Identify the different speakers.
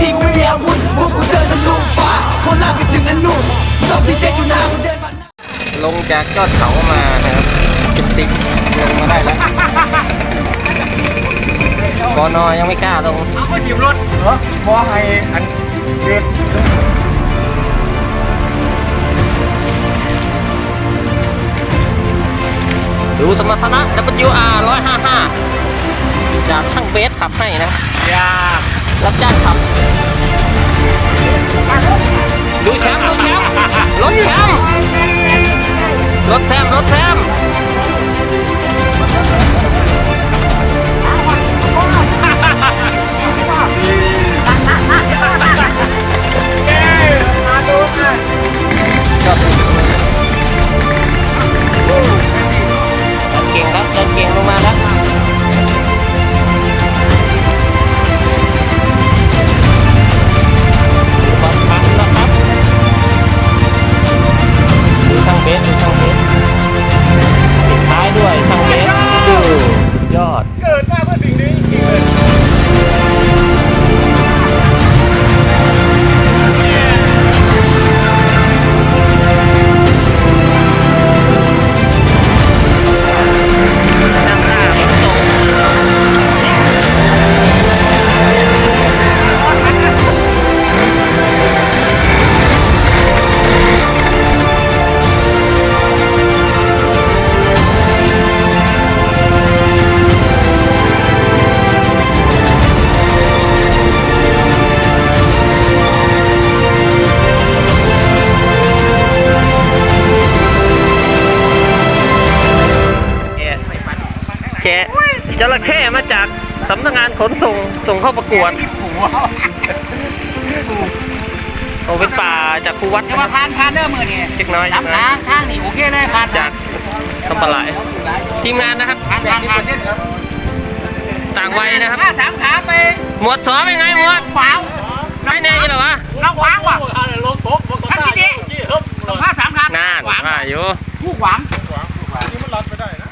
Speaker 1: ทีกูไม่มีอาวุธพวกกูเดินทะลุฟ้า
Speaker 2: คนล่างไป
Speaker 1: ถึงอนุสอบสี่เจ็ดอยู่น้ากูเดินมาา
Speaker 2: ลงจากยอดเขามานะครับจิบติดลงมาได้แล้วกอนอยังไม่กล้าลงเอ
Speaker 3: าไปถีบรถเหรอพอให้อันเดือด
Speaker 2: ดูสมรรถนะ WR 155 จากช่างเบสขับให้นะยา รับจ้างขับดูแชมป์ดูแชมป์ แกะจระเข้มาจากสำนักงานขนส่งส่งเข้าประกวด
Speaker 3: หัว
Speaker 2: โอ้เป็นป่าจากครูวัดจะมาพ
Speaker 3: านพานเด้อมือนี่
Speaker 2: จิกน้อยจิกน้ำน้อค้าย
Speaker 3: งข้างนี่โอเคเลยพานจาก
Speaker 2: คำปลาไหลทีมงานนะครับพานพา
Speaker 3: นพานเส้นครับ
Speaker 2: ต่างวัยนะครับห้า
Speaker 3: สามขาไป
Speaker 2: หมวดสอเป็นไงหมวดข
Speaker 3: วางไม่แน่ยี่
Speaker 2: หรอวะ
Speaker 3: น้องขวางว่ะท่านที่ดีห้าสามขาน่านขวางว่า
Speaker 2: อยู่
Speaker 3: ผู้ขวางเ